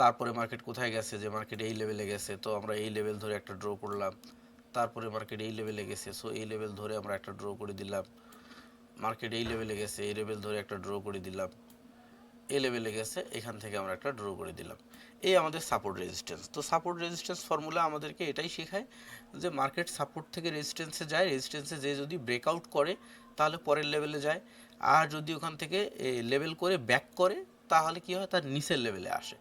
তারপরে মার্কেট কোথায় গেছে? যে মার্কেট এই লেভেলে গেছে, তো আমরা এই লেভেল ধরে একটা ড্র করলাম। তারপরে মার্কেট এই লেভেলে গেছে সো এই লেভেল ধরে আমরা একটা ড্র করে দিলাম। মার্কেট এই লেভেলে গেছে, এই লেভেল ধরে একটা ড্র করে দিলাম। এই লেভেলে গেছে, এখান থেকে আমরা একটা ড্র করে দিলাম। এই আমাদের সাপোর্ট রেজিস্ট্যান্স তো সাপোর্ট রেজিস্ট্যান্স ফর্মুলা আমাদেরকে এটাই শেখায় যে মার্কেট সাপোর্ট থেকে রেজিস্ট্যান্সে যায়। রেজিস্ট্যান্সে যে যদি ব্রেকআউট করে, তাহলে পরের লেভেলে যায়। আর যদি ওখান থেকে লেভেল করে ব্যাক করে, তাহলে কি হয়? তার নিচের লেভেলে আসে।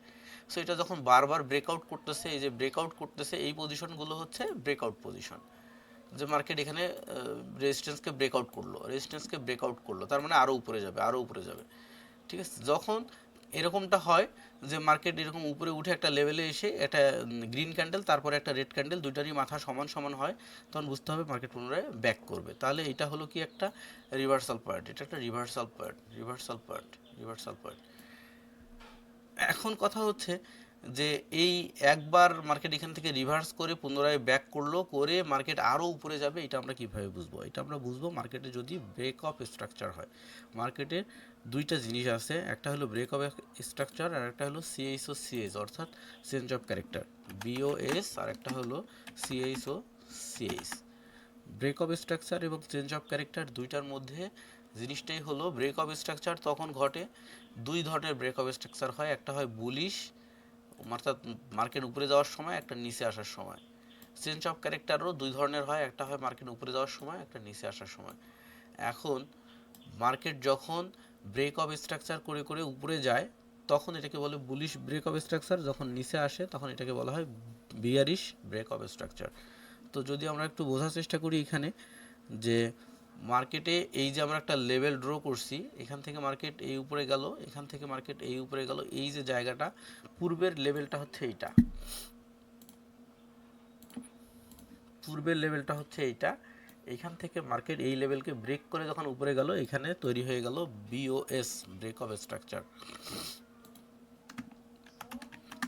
সো এটা যখন বারবার ব্রেকআউট করতেছে, এই যে ব্রেকআউট করতেছে, এই পজিশনগুলো হচ্ছে ব্রেকআউট পজিশন যে মার্কেট এখানে রেজিস্ট্যান্সকে ব্রেকআউট করল রেজিস্ট্যান্সকে ব্রেকআউট করল, তার মানে আরও উপরে যাবে আরও উপরে যাবে। ঠিক আছে? যখন এরকমটা হয় যে মার্কেট এরকম উপরে উঠে একটা লেভেলে এসে একটা গ্রিন ক্যান্ডেল তারপরে একটা রেড ক্যান্ডেল দুইটারই মাথা সমান সমান হয়, তখন বুঝতে হবে মার্কেট পুনরায় ব্যাক করবে। তাহলে এটা হলো কি একটা রিভার্সাল পয়েন্ট এটা একটা reversal point reversal point reversal point এখন কথা হচ্ছে যে এই একবার মার্কেট এখান থেকে রিভার্স করে পুনরায় ব্যাক করল, করে মার্কেট আরও উপরে যাবে, এটা আমরা কীভাবে বুঝব? এটা আমরা বুঝব মার্কেটে যদি ব্রেক অফ স্ট্রাকচার হয়। মার্কেটে দুইটা জিনিস আছে, একটা হলো ব্রেক অফ স্ট্রাকচার আর একটা হলো সিএইচ ও সিএইচ অর্থাৎ চেঞ্জ অফ ক্যারেক্টার বিওএস আর একটা হলো CH O CH break of structure এবং চেঞ্জ অফ ক্যারেক্টার দুইটার মধ্যে জিনিসটাই হলো ব্রেক অফ স্ট্রাকচার তখন ঘটে। দুই ধরনের ব্রেক অফ স্ট্রাকচার হয়, একটা হয় বুলিশ অর্থাৎ মার্কেট উপরে যাওয়ার সময়, একটা নিচে আসার সময়। চেঞ্জ অফ ক্যারেক্টারও দুই ধরনের হয়, একটা হয় মার্কেট উপরে যাওয়ার সময়, একটা নিচে আসার সময়। এখন মার্কেট যখন ব্রেক অফ স্ট্রাকচার করে করে উপরে যায়, তখন এটাকে বলে বুলিশ ব্রেক অফ স্ট্রাকচার যখন নিচে আসে, তখন এটাকে বলা হয় বিয়ারিশ ব্রেক অফ স্ট্রাকচার তো যদি আমরা একটু বোঝার চেষ্টা করি এখানে যে মার্কেটে এই যে আমরা একটা লেভেল ড্র করছি, এখান থেকে মার্কেট এই উপরে গেল, এখান থেকে মার্কেট এই উপরে গেল, এই যে জায়গাটা, পূর্বের লেভেলটা হচ্ছে এইটা। পূর্বের লেভেলটা হচ্ছে এইটা। এখান থেকে মার্কেট এই লেভেলকে ব্রেক করে যখন উপরে গেল, এখানে তৈরি হয়ে গেল বিওএস ব্রেক অফ স্ট্রাকচার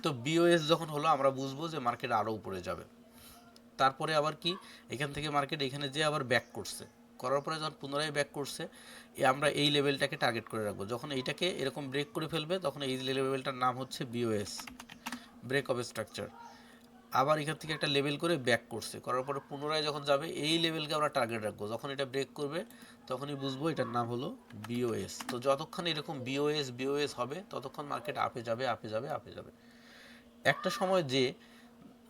তো বিওএস যখন হলো, আমরা বুঝব যে মার্কেট আরও উপরে যাবে। তারপরে আবার কি? এখান থেকে মার্কেট এখানে যে আবার ব্যাক করছে। করার পরে যখন পুনরায় ব্যাক করছে, এ আমরা এই লেভেলটাকে টার্গেট করে রাখব। যখন এইটাকে এরকম ব্রেক করে ফেলবে, তখন এই লেভেলটার নাম হচ্ছে বিওএস ব্রেক অফ স্ট্রাকচার আবার এখান থেকে একটা লেভেল করে ব্যাক করছে। করার পরে পুনরায় যখন যাবে, এই লেভেলকে আমরা টার্গেট রাখব। যখন এটা ব্রেক করবে, তখনই বুঝব এটার নাম হলো বিওএস তো যতক্ষণ এরকম বিওএস বিওএস হবে, ততক্ষণ মার্কেট আপে যাবে আপে যাবে আপে যাবে। একটা সময় যে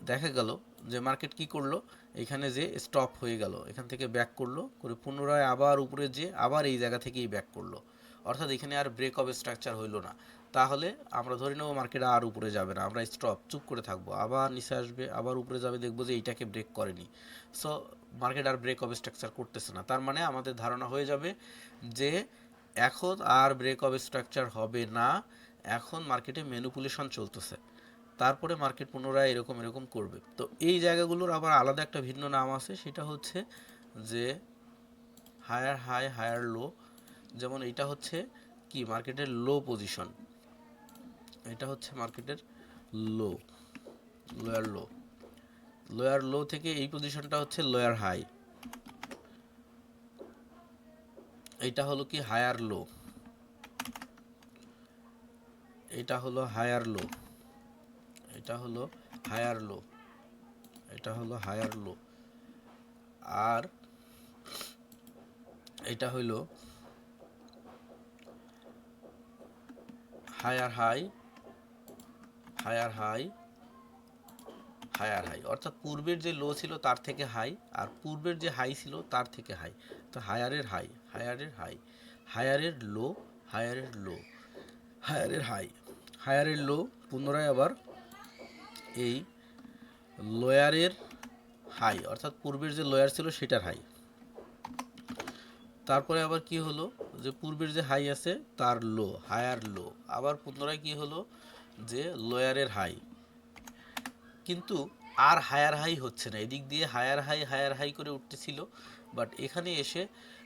দেখা গেল যে মার্কেট কি করল? এখানে যে স্টপ হয়ে গেল। এখান থেকে ব্যাক করল, করে পুনরায় আবার উপরে যে আবার এই জায়গা থেকেই ব্যাক করল। অর্থাৎ এখানে আর ব্রেক অফ স্ট্রাকচার হইল না। তাহলে আমরা ধরে নেব মার্কেট আর উপরে যাবে না। আমরা স্টপ চুপ করে থাকব। আবার নিচে আসবে, আবার উপরে যাবে, দেখব যে এইটাকে ব্রেক করেনি। সো মার্কেট আর ব্রেক অফ স্ট্রাকচার করতেছে না। তার মানে আমাদের ধারণা হয়ে যাবে যে এখন আর ব্রেক অফ স্ট্রাকচার হবে না। এখন মার্কেটে ম্যানুপুলেশন চলতেছে। তারপরে মার্কেট পুনরায় এরকম এরকম করবে। তো এই জায়গাগুলোর আবার আলাদা একটা ভিন্ন নাম আছে, সেটা হচ্ছে যে হায়ার হাই, হায়ার লো। যেমন এটা হচ্ছে কি? মার্কেটের লো পজিশন। এটা হচ্ছে মার্কেটের লো, লোয়ার লো। লোয়ার লো থেকে এই পজিশনটা হচ্ছে লোয়ার হাই। এটা হলো কি? Higher low. এটা হলো হায়ার লো। এটা হলো হায়ার লো এটা হলো হায়ার লো আর এটা হলো higher high higher high higher high অর্থাৎ পূর্বের যে লো ছিল তার থেকে হাই আর পূর্বের যে হাই ছিল তার থেকে হাই তো হায়ারের হাই হায়ারের হাই হায়ারের লো হায়ারের লো হায়ারের হাই হায়ারের লো পুনরায় আবার এই লোয়ারের হাই অর্থাৎ পূর্বের যে লোয়ার ছিল সেটার হাই তারপরে আবার কি হলো? যে পূর্বের যে হাই আছে, তার লো হায়ার লো আবার পুনরায় কি হলো? যে লোয়ারের হাই কিন্তু আর হায়ার হাই হচ্ছে না। এদিক দিয়ে হায়ার হাই হায়ার হাই করে উঠতেছিল বাট এখানে এসে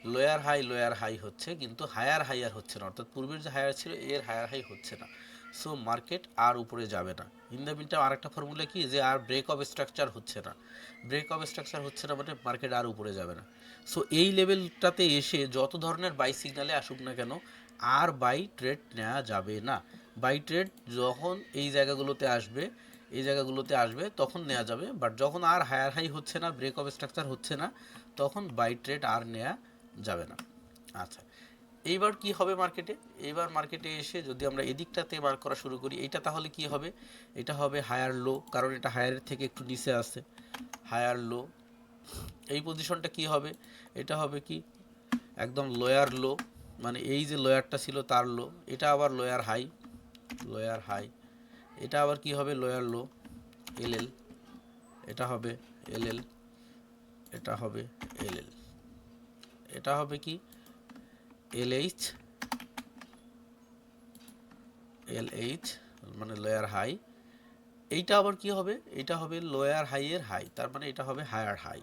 লোয়ার হাই লোয়ার হাই হচ্ছে, কিন্তু হায়ার হাই আর হচ্ছে না। অর্থাৎ পূর্বের যে হায়ার ছিল, এর হায়ার হাই হচ্ছে না। সো মার্কেট আর উপরে যাবে না। ইন দ্য মিনটাইম আর একটা ফর্মুলা কি? যে আর ব্রেক অফ স্ট্রাকচার হচ্ছে না। ব্রেক অফ স্ট্রাকচার হচ্ছে না মানে মার্কেট আর উপরে যাবে না। সো এই লেভেলটাতে এসে যত ধরনের বাই সিগনালে আসুক না কেন, আর বাই ট্রেড নেওয়া যাবে না। বাই ট্রেড যখন এই জায়গাগুলোতে আসবে, এই জায়গাগুলোতে আসবে, তখন নেওয়া যাবে। বাট যখন আর হায়ার হাই হচ্ছে না ব্রেক অফ স্ট্রাকচার হচ্ছে না, তখন বাই ট্রেড আর নেওয়া যাবে না। আচ্ছা। এইবার কি হবে মার্কেটে এইবার মার্কেটে এসে যদি আমরা এদিকটাতে বার করা শুরু করি এটা তাহলে কি হবে? এটা হবে হায়ার লো কারণ এটা হায়ারের থেকে একটু নিচে আছে। হায়ার লো এই পজিশনটা কি হবে? এটা হবে কি? একদম লোয়ার লো মানে এই যে লোয়ারটা ছিল তার লো এটা আবার লোয়ার হাই লোয়ার হাই এটা আবার কি হবে? লোয়ার লো এল এল, এটা হবে এল এল, এটা হবে এল এল, এটা হবে কি? এল এইচ মানে লোয়ার হাই এইটা আবার কি হবে? এটা হবে লোয়ার হাই এর হাই তার মানে এটা হবে হায়ার হাই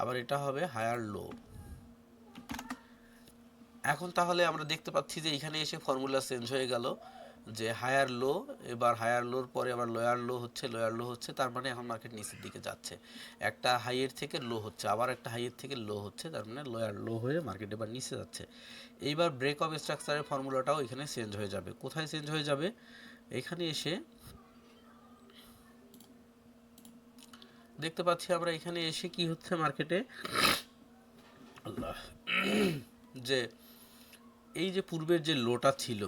আবার এটা হবে হায়ার লো এখন তাহলে আমরা দেখতে পাচ্ছি যে এখানে এসে ফর্মুলা চেঞ্জ হয়ে গেল। যে হায়ার লো এবার হায়ার লোর পরে আবার লোয়ার লো হচ্ছে লোয়ার লো হচ্ছে, তার মানে এখন মার্কেট নিচের দিকে যাচ্ছে। একটা হাইয়ের থেকে লো হচ্ছে, আবার একটা হাইয়ের থেকে লো হচ্ছে, তার মানে লোয়ার লো হয়ে মার্কেট এবার নিচে যাচ্ছে। এইবার ব্রেক অফ স্ট্রাকচারের ফর্মুলাটাও এখানে চেঞ্জ হয়ে যাবে। কোথায় চেঞ্জ হয়ে যাবে? এখানে এসে দেখতে পাচ্ছি আমরা এখানে এসে কি হচ্ছে মার্কেটে আল্লাহ। যে এই যে পূর্বের যে লোটা ছিল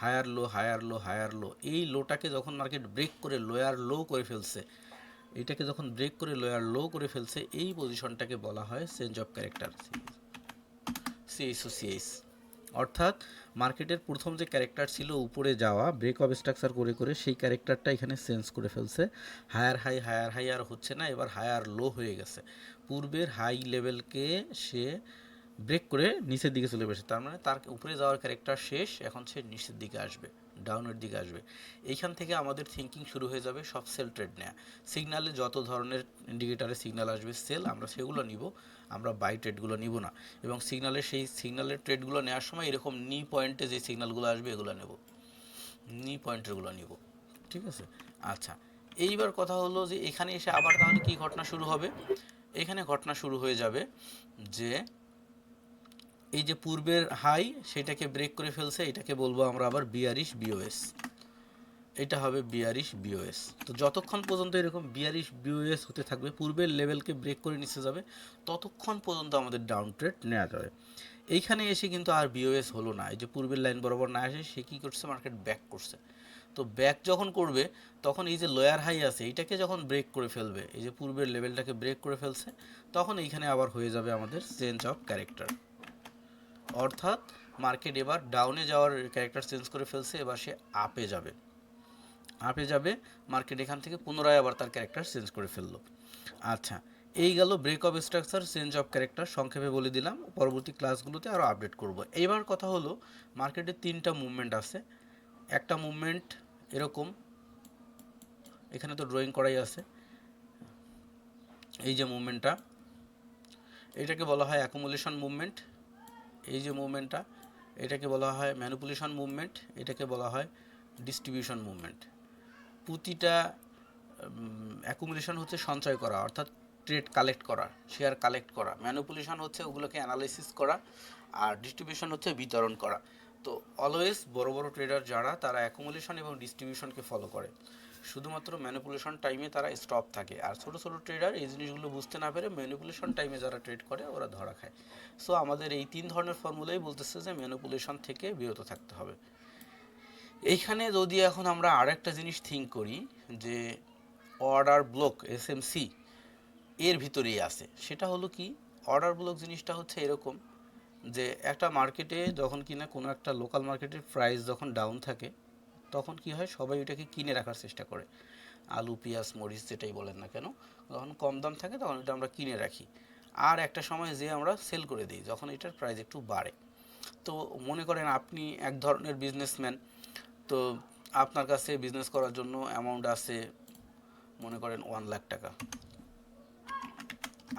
higher low higher low higher low, এই লোটাকে যখন মার্কেট ব্রেক করে লোয়ার লো করে ফেলছে, এটাকে যখন ব্রেক করে লোয়ার লো করে ফেলছে, এই পজিশনটাকে বলা হয় চেঞ্জ অফ ক্যারেক্টার সিএসওসিএস অর্থাৎ মার্কেটের প্রথম যে ক্যারেক্টার ছিল উপরে যাওয়া ব্রেক অফ স্ট্রাকচার করে করে সেই ক্যারেক্টারটা এখানে চেঞ্জ করে ফেলছে। হায়ার হাই হায়ার হাই আর হচ্ছে না, এবার হায়ার লো হয়ে গেছে। পূর্বের হাই লেভেলকে সে ব্রেক করে নিচের দিকে চলে গেছে তার মানে তার উপরে যাওয়ার ক্যারেক্টার শেষ, এখন সে নিচের দিকে আসবে ডাউনের দিকে আসবে। এইখান থেকে আমাদের থিঙ্কিং শুরু হয়ে যাবে সব সেল ট্রেড নেওয়া সিগনালে যত ধরনের ইন্ডিকেটারে সিগনাল আসবে সেল আমরা সেগুলো নিব, আমরা বাই ট্রেডগুলো নিব না। এবং সিগনালের সেই সিগনালের ট্রেডগুলো নেওয়ার সময় এরকম নি পয়েন্টে যে সিগনালগুলো আসবে, এগুলো নেব। নি পয়েন্টেরগুলো নিব, ঠিক আছে? আচ্ছা এইবার কথা হলো যে এখানে এসে আবার তাহলে কি ঘটনা শুরু হবে? এখানে ঘটনা শুরু হয়ে যাবে যে এই যে পূর্বের হাই, সেটাকে ব্রেক করে ফেলছে, এটাকে বলব আমরা আবার বিয়ারিশ বিওএস এটা হবে বিয়ারিশ বিওএস তো যতক্ষণ পর্যন্ত এরকম বিয়ারিশ বিওএস হতে থাকবে, পূর্বের লেভেলকে ব্রেক করে নিচে যাবে, ততক্ষণ পর্যন্ত আমাদের ডাউন ট্রেড নেওয়া যাবে। এইখানে এসে কিন্তু আর বিওএস হলো না। এই যে পূর্বের লাইন বরাবর না এসে, সে কী করছে? মার্কেট ব্যাক করছে। তো ব্যাক যখন করবে, তখন এই যে লোয়ার হাই আছে এইটাকে যখন ব্রেক করে ফেলবে, এই যে পূর্বের লেভেলটাকে ব্রেক করে ফেলছে, তখন এইখানে আবার হয়ে যাবে আমাদের চেঞ্জ অফ ক্যারেক্টার অর্থাৎ মার্কেট এবার ডাউনে যাওয়ার ক্যারেক্টার চেঞ্জ করে ফেলছে, এবার সে আপে যাবে। আপে যাবে মার্কেট এখান থেকে পুনরায় আবার তার ক্যারেক্টার চেঞ্জ করে ফেলল। আচ্ছা এই গেল break of structure change of character সংক্ষেপে বলে দিলাম, পরবর্তী ক্লাসগুলোতে আরও আপডেট করব। এইবার কথা হলো মার্কেটে তিনটা মুভমেন্ট আছে। একটা মুভমেন্ট এরকম, এখানে তো ড্রয়িং করাই আছে। এই যে মুভমেন্টটা এটাকে বলা হয় অ্যাকুমুলেশন মুভমেন্ট এই যে মুভমেন্টটা এটাকে বলা হয় ম্যানিপুলেশন মুভমেন্ট এটাকে বলা হয় ডিস্ট্রিবিউশন মুভমেন্ট প্রতিটা অ্যাকুমুলেশন হচ্ছে সঞ্চয় করা, অর্থাৎ ট্রেড কালেক্ট করা শেয়ার কালেক্ট করা। ম্যানিপুলেশন হচ্ছে ওগুলোকে অ্যানালাইসিস করা, আর ডিস্ট্রিবিউশন হচ্ছে বিতরণ করা। তো অলওয়েজ বড় বড় ট্রেডার যারা, তারা অ্যাকুমুলেশন এবং ডিস্ট্রিবিউশনকে ফলো করে। শুধুমাত্র ম্যানিপুলেশন টাইমে তারা স্টপ থাকে। আর ছোটো ছোটো ট্রেডার এই জিনিসগুলো বুঝতে না পেরে ম্যানিপুলেশন টাইমে যারা ট্রেড করে, ওরা ধরা খায়। সো আমাদের এই তিন ধরনের ফর্মুলাই বলতেছে যে ম্যানিপুলেশন থেকে বিরত থাকতে হবে। এইখানে যদি এখন আমরা আরেকটা জিনিস থিঙ্ক করি, যে অর্ডার ব্লক এসএমসি এর ভিতরেই আছে। সেটা হলো কি? অর্ডার ব্লক জিনিসটা হচ্ছে এরকম যে একটা মার্কেটে যখন কিনা কোনো একটা লোকাল মার্কেটের প্রাইস যখন ডাউন থাকে তখন কি হয়, সবাই ওটাকে কিনে রাখার চেষ্টা করে। আলু, পেঁয়াজ, মরিচ যেটাই বলেন না কেন, যখন কম দাম থাকে তখন এটা আমরা কিনে রাখি। আর একটা সময় যে আমরা সেল করে দিই, যখন এটার প্রাইস একটু বাড়ে। তো মনে করেন আপনি এক ধরনের বিজনেসম্যান তো আপনার কাছে বিজনেস করার জন্য অ্যামাউন্ট আছে, মনে করেন ওয়ান লাখ টাকা।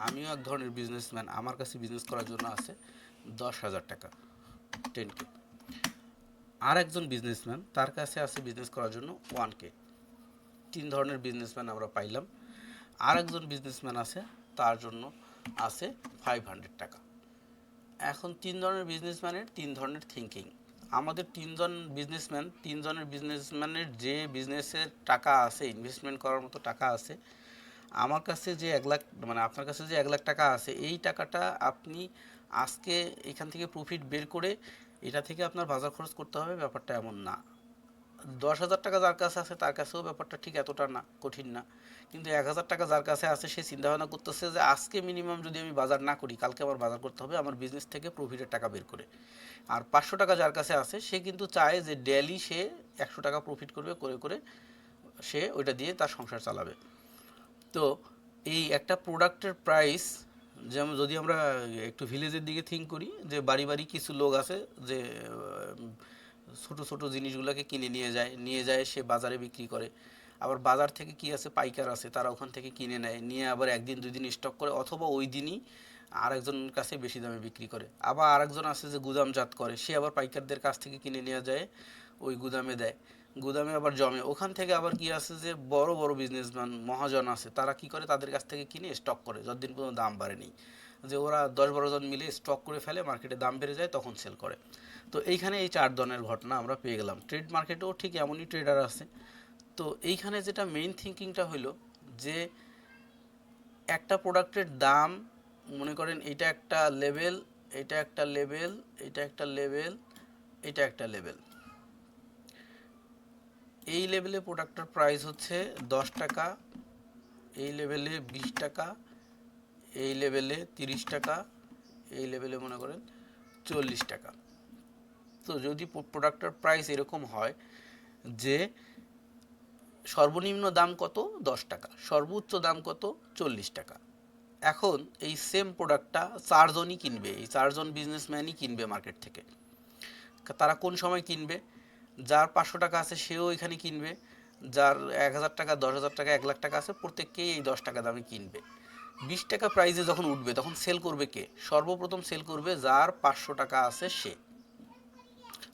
আমিও এক ধরনের বিজনেসম্যান আমার কাছে বিজনেস করার জন্য আছে দশ হাজার টাকা টেন কে আর একজন বিজনেসম্যান তার কাছে আছে বিজনেস করার জন্য ওয়ান কে তিন ধরনের বিজনেসম্যান আমরা পাইলাম। আর একজন বিজনেসম্যান আছে, তার জন্য আছে ফাইভ হান্ড্রেড টাকা। এখন তিন ধরনের বিজনেসম্যানের তিন ধরনের থিঙ্কিং আমাদের তিনজন বিজনেসম্যান তিনজনের বিজনেসম্যানের যে বিজনেসের টাকা আছে ইনভেস্টমেন্ট করার মতো টাকা আছে, আমার কাছে যে এক লাখ মানে আপনার কাছে যে এক লাখ টাকা আছে, এই টাকাটা আপনি আজকে এখান থেকে প্রফিট বের করে এটা থেকে আপনার বাজার খরচ করতে হবে, ব্যাপারটা এমন না। দশ হাজার টাকা যার কাছে আছে, তার কাছেও ব্যাপারটা ঠিক এতটা না, কঠিন না। কিন্তু এক হাজার টাকা যার কাছে আছে, সে চিন্তা ভাবনা করতেছে যে আজকে মিনিমাম যদি আমি বাজার না করি, কালকে আমার বাজার করতে হবে, আমার বিজনেস থেকে প্রফিটের টাকা বের করে। আর পাঁচশো টাকা যার কাছে আছে, সে কিন্তু চায় যে ডেলি সে একশো টাকা প্রফিট করবে, করে করে সে ওইটা দিয়ে তার সংসার চালাবে। তো এই একটা প্রোডাক্টের প্রাইস যেমন যদি আমরা একটু ভিলেজের দিকে থিঙ্ক করি, যে বাড়ি বাড়ি কিছু লোক আছে যে ছোট ছোট জিনিসগুলোকে কিনে নিয়ে যায় নিয়ে যায়, সে বাজারে বিক্রি করে। আবার বাজার থেকে কি আছে, পাইকার আছে, তারা ওখান থেকে কিনে নেয়, নিয়ে আবার একদিন দুই দিন স্টক করে, অথবা ওই দিনই আরেকজনের কাছে বেশি দামে বিক্রি করে। আবার আরেকজন আছে যে গুদামজাত করে, সে আবার পাইকারদের কাছ থেকে কিনে নিয়ে যায়, ওই গুদামে দেয়। গুদামে আবার জমে। ওখান থেকে আবার কি আছে যে বড় বড় বিজনেসম্যান মহাজন আছে, তারা কি করে তাদের কাছ থেকে কিনে স্টক করে? যতদিন পর্যন্ত দাম বাড়েনি। যে ওরা দশ বারো জন মিলে স্টক করে ফেলে মার্কেটে দাম বেড়ে যায়, তখন সেল করে। তো এইখানে এই চার ধরনের ঘটনা আমরা পেয়ে গেলাম। ট্রেড মার্কেটেও ঠিক এমনই ট্রেডার আছে। তো এইখানে যেটা মেইন থিঙ্কিংটা হইল যে একটা প্রোডাক্টের দাম, মনে করেন এটা একটা লেভেল এটা একটা লেভেল এটা একটা লেভেল এটা একটা লেভেল এই লেভেলে প্রোডাক্টের প্রাইস হচ্ছে দশ টাকা, এই লেভেলে বিশ টাকা, এই লেভেলে তিরিশ টাকা, এই লেভেলে মনে করেন চল্লিশ টাকা। তো যদি প্রোডাক্টের প্রাইস এরকম হয় যে সর্বনিম্ন দাম কত? দশ টাকা, সর্বোচ্চ দাম কত? চল্লিশ টাকা। এখন এই সেম প্রোডাক্টটা চারজনই কিনবে, এই চারজন বিজনেসম্যানই কিনবে মার্কেট থেকে। তারা কোন সময় কিনবে? যার পাঁচশো টাকা আছে, সেও এখানে কিনবে। যার এক হাজার টাকা, দশ হাজার টাকা, এক লাখ টাকা আছে, প্রত্যেককেই এই দশ টাকা দামে কিনবে। বিশ টাকা প্রাইজে যখন উঠবে, তখন সেল করবে কে? সর্বপ্রথম সেল করবে যার পাঁচশো টাকা আছে সে।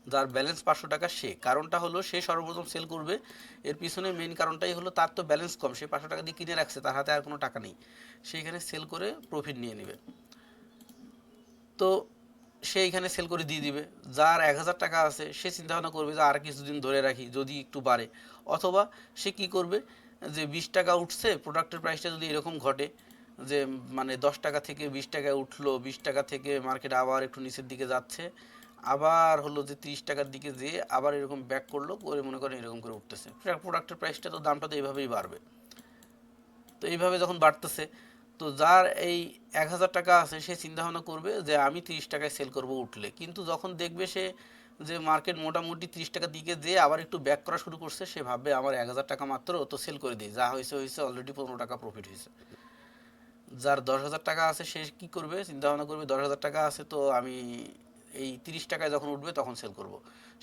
যার ব্যালেন্স পাঁচশো টাকা সে। কারণটা হলো, সে সর্বপ্রথম সেল করবে। এর পিছনে মেন কারণটাই হলো, তার তো ব্যালেন্স কম। সে পাঁচশো টাকা দিয়ে কিনে রাখছে, তার হাতে আর কোনো টাকা নেই। সে এখানে সেল করে প্রফিট নিয়ে নেবে। তো সে এখানে সেল করে দিয়ে দিবে। যার এক হাজার টাকা আছে, সে চিন্তা ভাবনা করবে যে আর কিছুদিন ধরে রাখি, যদি একটু বাড়ে। অথবা সে কি করবে যে বিশ টাকা উঠছে প্রোডাক্টের প্রাইসটা যদি এরকম ঘটে যে মানে দশ টাকা থেকে বিশ টাকায় উঠল, বিশ টাকা থেকে মার্কেট আবার একটু নিচের দিকে যাচ্ছে, আবার হলো যে তিরিশ টাকার দিকে যেয়ে আবার এরকম ব্যাক করল, করে মনে করেন এরকম করে উঠতেছে। প্রোডাক্টের প্রাইসটা তো দামটা তো এইভাবেই বাড়বে। তো এইভাবে যখন বাড়তেছে তো যার এই এক হাজার টাকা আছে, সে চিন্তা ভাবনা করবে যে আমি তিরিশ টাকায় সেল করব উঠলে। কিন্তু যখন দেখবে সে যে মার্কেট মোটামুটি তিরিশ টাকার দিকে যে আবার একটু ব্যাক করা শুরু করছে, সে ভাববে আমার এক হাজার টাকা মাত্র তো সেল করে দিই, যা হয়েছে হয়েছে অলরেডি পনেরো টাকা প্রফিট হয়েছে। যার দশ হাজার টাকা আছে, সে কি করবে? চিন্তা ভাবনা করবে, দশ হাজার টাকা আছে তো আমি এই তিরিশ টাকায় যখন উঠবে তখন সেল করব।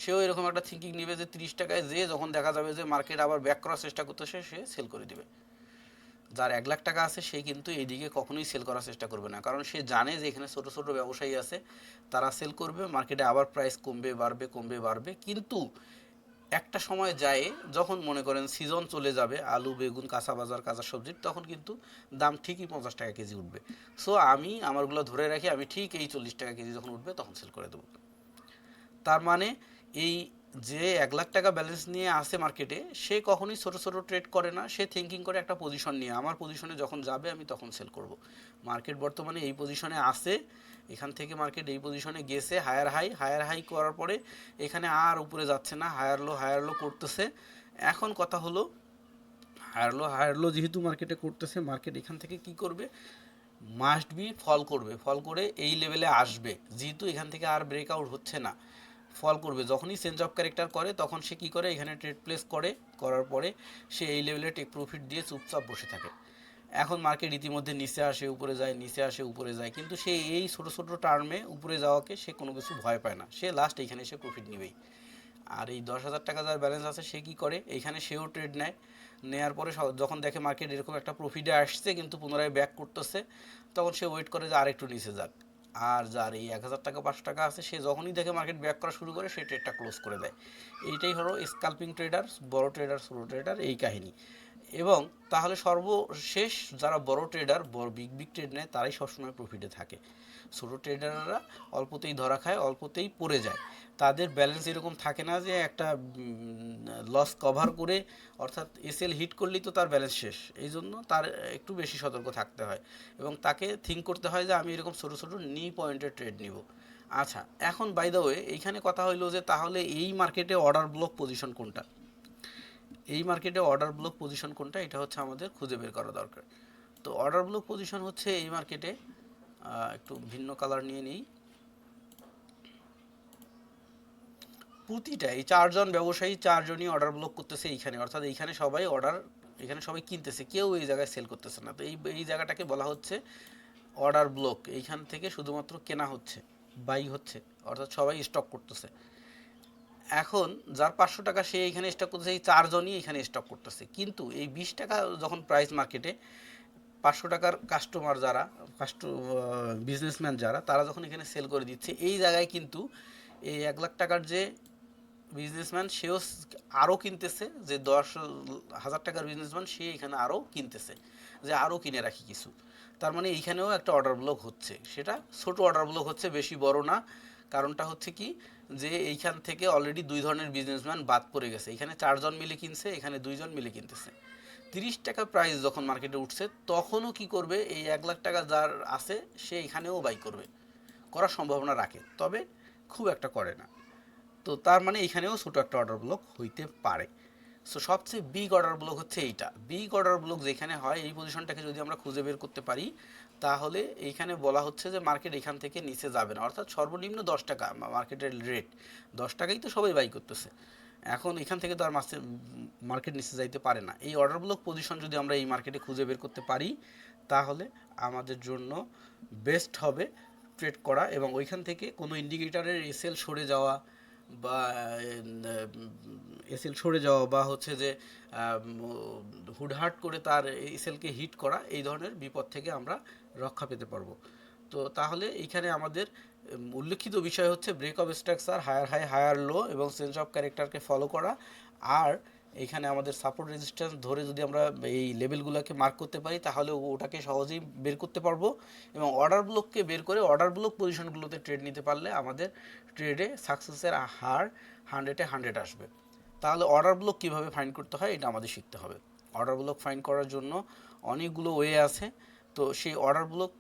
সেও এরকম একটা থিঙ্কিং নেবে যে তিরিশ টাকায় যে যখন দেখা যাবে যে মার্কেট আবার ব্যাক করার চেষ্টা করতেছে, সে সেল করে দিবে। যার এক লাখ টাকা আছে, সে কিন্তু এইদিকে কখনোই সেল করার চেষ্টা করবে না। কারণ সে জানে যে এখানে ছোট ছোট ব্যবসায়ী আছে, তারা সেল করবে মার্কেটে আবার প্রাইস কমবে, বাড়বে কমবে, বাড়বে। কিন্তু একটা সময় যায়, যখন মনে করেন সিজন চলে যাবে, আলু, বেগুন, কাঁচা বাজার, কাঁচা সবজির তখন কিন্তু দাম ঠিকই পঞ্চাশ টাকা কেজি উঠবে। সো আমি আমারগুলো ধরে রাখি, আমি ঠিক এই চল্লিশ টাকা কেজি যখন উঠবে, তখন সেল করে দেবো। তার মানে এই যে এক লাখ টাকা ব্যালেন্স নিয়ে আসে মার্কেটে সে কখনোই ছোটো ছোটো ট্রেড করে না। সে থিঙ্কিং করে একটা পজিশন নিয়ে। আমার পজিশনে যখন যাবে, আমি তখন সেল করব। মার্কেট বর্তমানে এই পজিশনে আসে এখান থেকে মার্কেট এই পজিশনে গেছে হায়ার হাই হায়ার হাই করার পরে এখানে আর উপরে যাচ্ছে না। হায়ার লো হায়ার লো করতেছে। এখন কথা হলো হায়ার লো হায়ার লো যেহেতু মার্কেটে করতেছে মার্কেট এখান থেকে কি করবে? মাস্ট বি ফল করবে। ফল করে এই লেভেলে আসবে। যেহেতু এখান থেকে আর ব্রেকআউট হচ্ছে না। ফল করবে। যখনই চেঞ্জ অফ ক্যারেক্টার করে, তখন সে কি করে? এখানে ট্রেড প্লেস করে, করার পরে সে এই লেভেলে টেক প্রফিট দিয়ে চুপচাপ বসে থাকে। এখন মার্কেট ইতিমধ্যে নিচে আসে, উপরে যায়, নিচে আসে, উপরে যায়। কিন্তু সে এই ছোটো ছোটো টার্মে উপরে যাওয়াকে সে কোনো কিছু ভয় পায় না। সে লাস্ট এইখানে সে প্রফিট নেবেই। আর এই দশ হাজার টাকা যার ব্যালেন্স আছে, সে কি করে? এইখানে সেও ট্রেড নেয়। নেয়ার পরে যখন দেখে মার্কেট এরকম একটা প্রফিটে আসছে, কিন্তু পুনরায় ব্যাক করতেছে, তখন সে ওয়েট করে যে আরেকটু নিচে যাক। আর যার এই এক হাজার টাকা, পাঁচশো টাকা আছে, সে যখনই দেখে মার্কেট ব্যাক করা শুরু করে, সে ট্রেডটা ক্লোজ করে দেয়। এইটাই হলো স্কাল্পিং ট্রেডার বড় ট্রেডার ছোটো ট্রেডার এই কাহিনী। এবং তাহলে সর্বশেষ যারা বড় ট্রেডার বড় বিগ বিগ ট্রেড নেয়, তারাই সবসময় প্রফিটে থাকে। ছোটো ট্রেডাররা অল্পতেই ধরা খায়, অল্পতেই পড়ে যায়। তাদের ব্যালেন্স এরকম থাকে না যে একটা লস কভার করে অর্থাৎ এসএল হিট করলেই তো তার ব্যালেন্স শেষ। এই জন্য তার একটু বেশি সতর্ক থাকতে হয় এবং তাকে থিঙ্ক করতে হয় যে আমি এরকম ছোটো ছোটো নি পয়েন্টের ট্রেড নিব। আচ্ছা এখন বাই ওয়ে এইখানে কথা হইল যে তাহলে এই মার্কেটে অর্ডার ব্লক পজিশন কোনটা? এই মার্কেটে অর্ডার ব্লক পজিশন কোনটা? এটা হচ্ছে আমাদের খুঁজে বের করা দরকার। তো অর্ডার ব্লক পজিশন হচ্ছে এই মার্কেটে একটু ভিন্ন কালার নিয়ে নিই। প্রতিটা এই চারজন ব্যবসায়ী, চারজনই অর্ডার ব্লক করতেছে এইখানে। অর্থাৎ এইখানে সবাই অর্ডার এখানে সবাই কিনতেছে, কেউ এই জায়গায় সেল করতেছে না। তো এই এই জায়গাটাকে বলা হচ্ছে অর্ডার ব্লক এইখান থেকে শুধুমাত্র কেনা হচ্ছে বাই হচ্ছে, অর্থাৎ সবাই স্টক করতেছে। এখন যার পাঁচশো টাকা সে এখানে স্টক করতেছে, এই চারজনই এখানে স্টক করতেছে। কিন্তু এই বিশ টাকা যখন প্রাইস মার্কেটে পাঁচশো টাকার কাস্টমার যারা কাস্ট বিজনেসম্যান যারা, তারা যখন এখানে সেল করে দিচ্ছে, এই জায়গায় কিন্তু এই এক লাখ টাকার যে বিজনেসম্যান সেও আরও কিনতেছে, যে দশ হাজার টাকার বিজনেসম্যান সে এখানে আরও কিনতেছে, যে আরও কিনে রাখি কিছু। তার মানে এইখানেও একটা অর্ডার ব্লক হচ্ছে। সেটা ছোট অর্ডার ব্লক হচ্ছে, বেশি বড় না। কারণটা হচ্ছে কি, যে এইখান থেকে অলরেডি দুই ধরনের বিজনেসম্যান বাদ পড়ে গেছে। এখানে চারজন মিলে কিনছে, এখানে দুইজন মিলে কিনতেছে। তিরিশ টাকা প্রাইস যখন মার্কেটে উঠছে, তখনও কি করবে, এই এক লাখ টাকা যার আছে, সে এখানেও বাই করবে। করার সম্ভাবনা রাখে, তবে খুব একটা করে না। তো তার মানে এখানেও ছোটো একটা অর্ডার ব্লক হইতে পারে। সো সবচেয়ে বিগ অর্ডার ব্লক হচ্ছে এইটা। বিগ অর্ডার ব্লক যেখানে হয়, এই পজিশনটাকে যদি আমরা খুঁজে বের করতে পারি, তাহলে এইখানে বলা হচ্ছে যে মার্কেট এখান থেকে নিচে যাবে না। অর্থাৎ সর্বনিম্ন দশ টাকা মার্কেটের রেট দশ টাকাই তো সবাই বাই করতেছে। এখন এখান থেকে তো আর মাসে মার্কেট নিচে যাইতে পারে না। এই অর্ডার ব্লক পজিশন যদি আমরা এই মার্কেটে খুঁজে বের করতে পারি, তাহলে আমাদের জন্য বেস্ট হবে ট্রেড করা এবং ওইখান থেকে কোনো ইন্ডিকেটারের এসএল সরে যাওয়া বা এসেল সরে যাওয়া বা হচ্ছে যে হুডহাট করে তার এসেলকে হিট করা, এই ধরনের বিপদ থেকে আমরা রক্ষা পেতে পারব। তো তাহলে এইখানে আমাদের উল্লেখিত বিষয় হচ্ছে break of structure higher high higher low এবং সেন্স অফ ক্যারেক্টারকে ফলো করা। আর এখানে আমাদের সাপোর্ট রেজিস্ট্যান্স ধরে যদি আমরা এই লেভেলগুলোকে মার্ক করতে পারি, তাহলে ওটাকে সহজেই বের করতে পারব এবং অর্ডার ব্লককে বের করে অর্ডার ব্লক পজিশনগুলোতে ট্রেড নিতে পারলে আমাদের ট্রেডে সাকসেসের হার হান্ড্রেডে হান্ড্রেড আসবে। তাহলে অর্ডার ব্লক কীভাবে ফাইন্ড করতে হয়, এটা আমাদের শিখতে হবে। অর্ডার ব্লক ফাইন্ড করার জন্য অনেকগুলো ওয়ে আছে, তো সেই অর্ডার ব্লক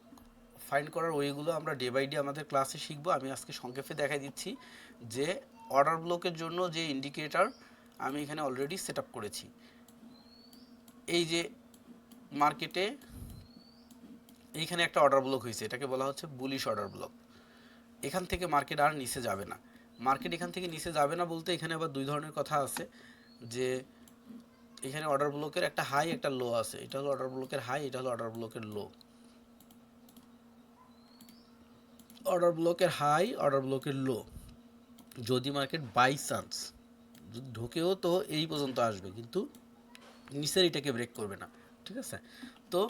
ফাইন্ড করার ওয়েগুলো আমরা ডে বাই ডে আমাদের ক্লাসে শিখব। আমি আজকে সংক্ষেপে দেখাই দিচ্ছি যে অর্ডার ব্লকের জন্য যে ইন্ডিকেটার আমি এখানে অলরেডি সেট করেছি। এই যে মার্কেটে এইখানে একটা অর্ডার ব্লক হয়েছে, এটাকে বলা হচ্ছে বুলিশ অর্ডার ব্লক এখান থেকে মার্কেট আর নিচে যাবে না। মার্কেট এখান থেকে নিচে যাবে না বলতে এখানে আবার দুই ধরনের কথা আছে, যে এখানে অর্ডার ব্লকের একটা হাই একটা লো আছে। এটা হলো অর্ডার ব্লকের হাই এটা হলো অর্ডার ব্লকের লো অর্ডার ব্লকের হাই অর্ডার ব্লকের লো যদি মার্কেট বাই চান্স ঢোকেও তো এই পর্যন্ত আসবে, কিন্তু নিচের এটাকে ব্রেক করবে না, ঠিক আছে? তো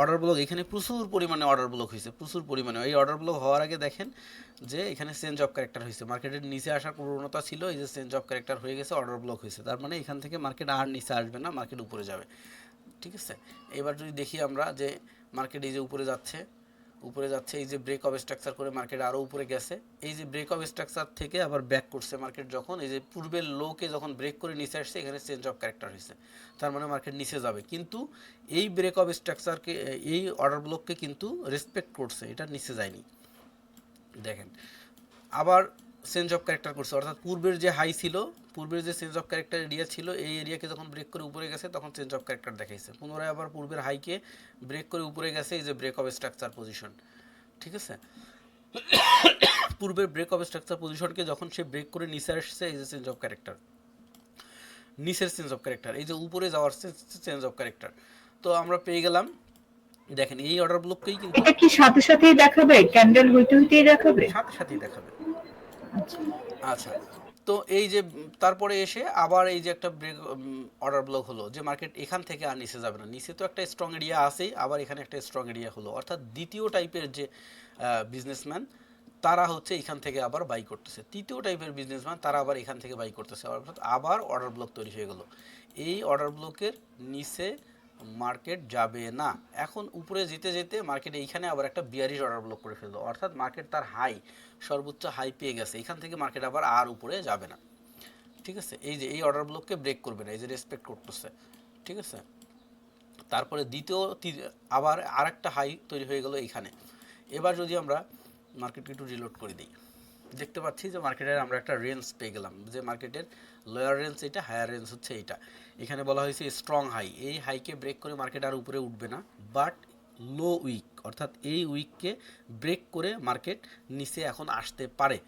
অর্ডার ব্লক এখানে প্রচুর পরিমাণে অর্ডার ব্লক হয়েছে, প্রচুর পরিমাণে। এই অর্ডার ব্লক হওয়ার আগে দেখেন যে এখানে চেঞ্জ অফ ক্যারেক্টার হয়েছে। মার্কেটের নিচে আসার প্রবণতা ছিল, এই যে চেঞ্জ অফ ক্যারেক্টার হয়ে গেছে অর্ডার ব্লক হয়েছে। তার মানে এখান থেকে মার্কেট আর নিচে আসবে না মার্কেট উপরে যাবে, ঠিক আছে? এবার যদি দেখি আমরা যে মার্কেট এই যে উপরে যাচ্ছে উপরে যাচ্ছে, এই যে ব্রেক অফ স্ট্রাকচার করে মার্কেট আরও উপরে গেছে। এই যে ব্রেক অফ স্ট্রাকচার থেকে আবার ব্যাক করছে মার্কেট যখন, এই যে পূর্বের লোকে যখন ব্রেক করে নিচে আসছে, এখানে চেঞ্জ অফ ক্যারেক্টার হয়েছে। তার মানে মার্কেট নিচে যাবে। কিন্তু এই ব্রেক অফ স্ট্রাকচারকে এই অর্ডার ব্লককে কিন্তু রেসপেক্ট করছে, এটা নিচে যায়নি। দেখেন, আবার চেঞ্জ অফ ক্যারেক্টার করছে। অর্থাৎ পূর্বের যে হাই ছিল পূর্বের যে চেঞ্জ অফ ক্যারেক্টার এরিয়া ছিল এই এরিয়াকে যখন ব্রেক করে উপরে গেছে তখন চেঞ্জ অফ ক্যারেক্টার দেখাইছে। পুনরায় আবার পূর্বের হাইকে ব্রেক করে উপরে গেছে এই যে ব্রেক অফ স্ট্রাকচার পজিশন ঠিক আছে? পূর্বের ব্রেক অফ স্ট্রাকচার পজিশনকে যখন সে ব্রেক করে নিচে আসছে এই যে চেঞ্জ অফ ক্যারেক্টার নিচের চেঞ্জ অফ ক্যারেক্টার এই যে উপরে যাওয়ার চেঞ্জ অফ ক্যারেক্টার তো আমরা পেয়ে গেলাম দেখেন এই অর্ডার ব্লককেই কিন্তু কি সাথে সাথেই দেখাবে? ক্যান্ডেল হইতে হইতেই দেখাবে? সাথে সাথেই দেখাবে। আচ্ছা। আচ্ছা। তো এই যে তারপরে এসে আবার এই যে একটা ব্রেক অর্ডার ব্লক হলো যে মার্কেট এখান থেকে আর নিচে যাবে না। নিচে তো একটা স্ট্রং এরিয়া আছেই, আবার এখানে একটা স্ট্রং এরিয়া হলো। অর্থাৎ দ্বিতীয় টাইপের যে বিজনেসম্যান তারা হচ্ছে এখান থেকে আবার বাই করতেছে। তৃতীয় টাইপের বিজনেসম্যান তারা আবার এখান থেকে বাই করতেছে। অর্থাৎ আবার অর্ডার ব্লক তৈরি হয়ে গেল। এই অর্ডার ব্লকের নিচে মার্কেট যাবে না। এখন উপরে যেতে যেতে মার্কেট এইখানে আবার একটা বিয়ারিশ অর্ডার ব্লক করে ফেলল। অর্থাৎ মার্কেট তার হাই সর্বোচ্চ হাই পেয়ে গেছে। এখান থেকে মার্কেট আবার আর উপরে যাবে না। ঠিক আছে? এই যে, এই অর্ডার ব্লককে ব্রেক করবে না, এই যে রেসপেক্ট করতেছে। ঠিক আছে? তারপরে দ্বিতীয় আবার আরেকটা হাই তৈরি হয়ে গেল এইখানে। এবার যদি আমরা মার্কেটকে একটু রিলোড করে দিই। দেখতে পাচ্ছি যে মার্কেটের আমরা একটা রেঞ্জ পেয়ে গেলাম। যে মার্কেটের লোয়ার রেঞ্জ এটা হায়ার রেঞ্জ হচ্ছে এইটা এখানে বলা হয়েছে স্ট্রং হাই এই হাইকে ব্রেক করে মার্কেট আর উপরে উঠবে না। বাট লো উইক অর্থাৎ এই উইককে ব্রেক করে মার্কেট নিচে এখন আসতে পারে।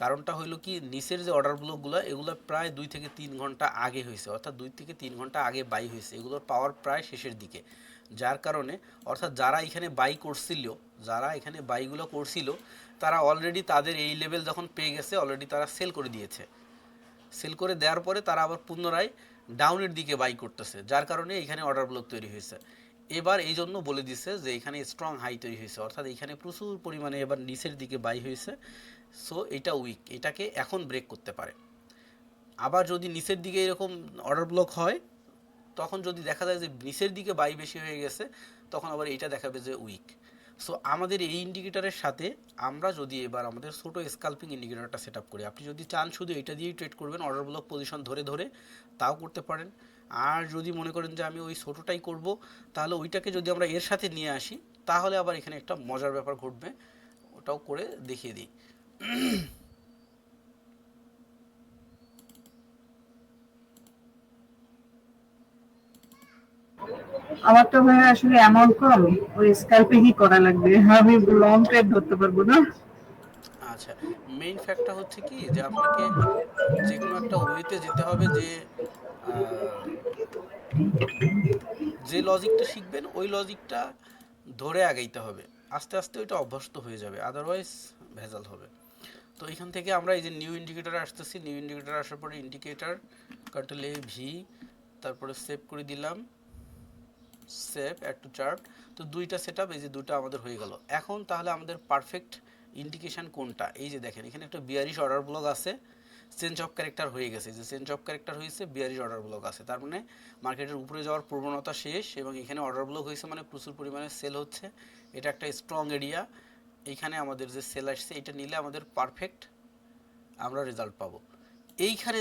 কারণটা হলো কি, নিচের যে অর্ডার ব্লকগুলো এগুলো প্রায় দুই থেকে তিন ঘণ্টা আগে হয়েছে। অর্থাৎ দুই থেকে তিন ঘণ্টা আগে বাই হয়েছে। এগুলোর পাওয়ার প্রায় শেষের দিকে। যার কারণে, অর্থাৎ যারা এখানে বাই করছিল, যারা এখানে বাইগুলো করছিল, তারা অলরেডি তাদের এই লেভেল যখন পেয়ে গেছে অলরেডি তারা সেল করে দিয়েছে। সেল করে দেওয়ার পরে তারা আবার পুনরায় ডাউনের দিকে বাই করতেছে, যার কারণে এখানে অর্ডার ব্লক তৈরি হয়েছে। এবার এই জন্য বলে দিছে যে এখানে স্ট্রং হাই তৈরি হয়েছে, অর্থাৎ এখানে প্রচুর পরিমাণে এবার নিচের দিকে বাই হয়েছে। সো এটা উইক এটাকে এখন ব্রেক করতে পারে। আবার যদি নিচের দিকে এরকম অর্ডার ব্লক হয়, তখন যদি দেখা যায় যে নিচের দিকে বাই বেশি হয়ে গেছে, তখন আবার এটা দেখাবে যে উইক সো আমাদের এই ইন্ডিকেটারের সাথে আমরা যদি এবার আমাদের ছোটো স্কাল্পিং ইন্ডিকেটারটা সেট করি, আপনি যদি চান শুধু এটা দিয়েই ট্রেড করবেন অর্ডার ব্লক পজিশন ধরে ধরে, তাও করতে পারেন। আর যদি মনে করেন যে আমি ওই ছোটোটাই করব, তাহলে ওইটাকে যদি আমরা এর সাথে নিয়ে আসি, তাহলে আবার এখানে একটা মজার ব্যাপার ঘটবে, ওটাও করে দেখিয়ে দিই। আমার তো ভাই আসলে অ্যামাউন্ট কম, ওই স্ক্যাল্পিংই করা লাগবে? আমি লং ট্রেড ধরতে পারব না। আচ্ছা মেইন ফ্যাক্টর হচ্ছে কি যে আপনাকে যে কোনো একটা ওয়েতে যেতে হবে যে যে লজিকটা শিখবেন, ওই লজিকটা ধরে আগাইতে হবে। আস্তে আস্তে ওইটা অভ্যস্ত হয়ে যাবে আদারওয়াইজ ভেজাল হবে। তো এখান থেকে আমরা এই যে নিউ ইন্ডিকেটর আসতেছি নিউ ইন্ডিকেটর আসার পরে ইন্ডিকেটর কন্ট্রোল এ ভি তারপরে সেভ করে দিলাম। সেভ অ্যাড টু চার্ট তো দুইটা সেট এই যে দুটো আমাদের হয়ে গেল। এখন তাহলে আমাদের পারফেক্ট ইন্ডিকেশন কোনটা? এই যে দেখেন, এখানে একটা বিয়ারিশ অর্ডার ব্লক আছে। চেঞ্জ অফ ক্যারেক্টার হয়ে গেছে। যে চেঞ্জ অফ ক্যারেক্টার হয়েছে বিয়ারিশ অর্ডার ব্লক আছে। তার মানে মার্কেটের উপরে যাওয়ার প্রবণতা শেষ এবং এখানে অর্ডার ব্লক হয়েছে মানে প্রচুর পরিমাণে সেল হচ্ছে। এটা একটা স্ট্রং এরিয়া এইখানে আমাদের যে সেল আসছে, এটা নিলে আমাদের পারফেক্ট আমরা রেজাল্ট পাবো। এইখানে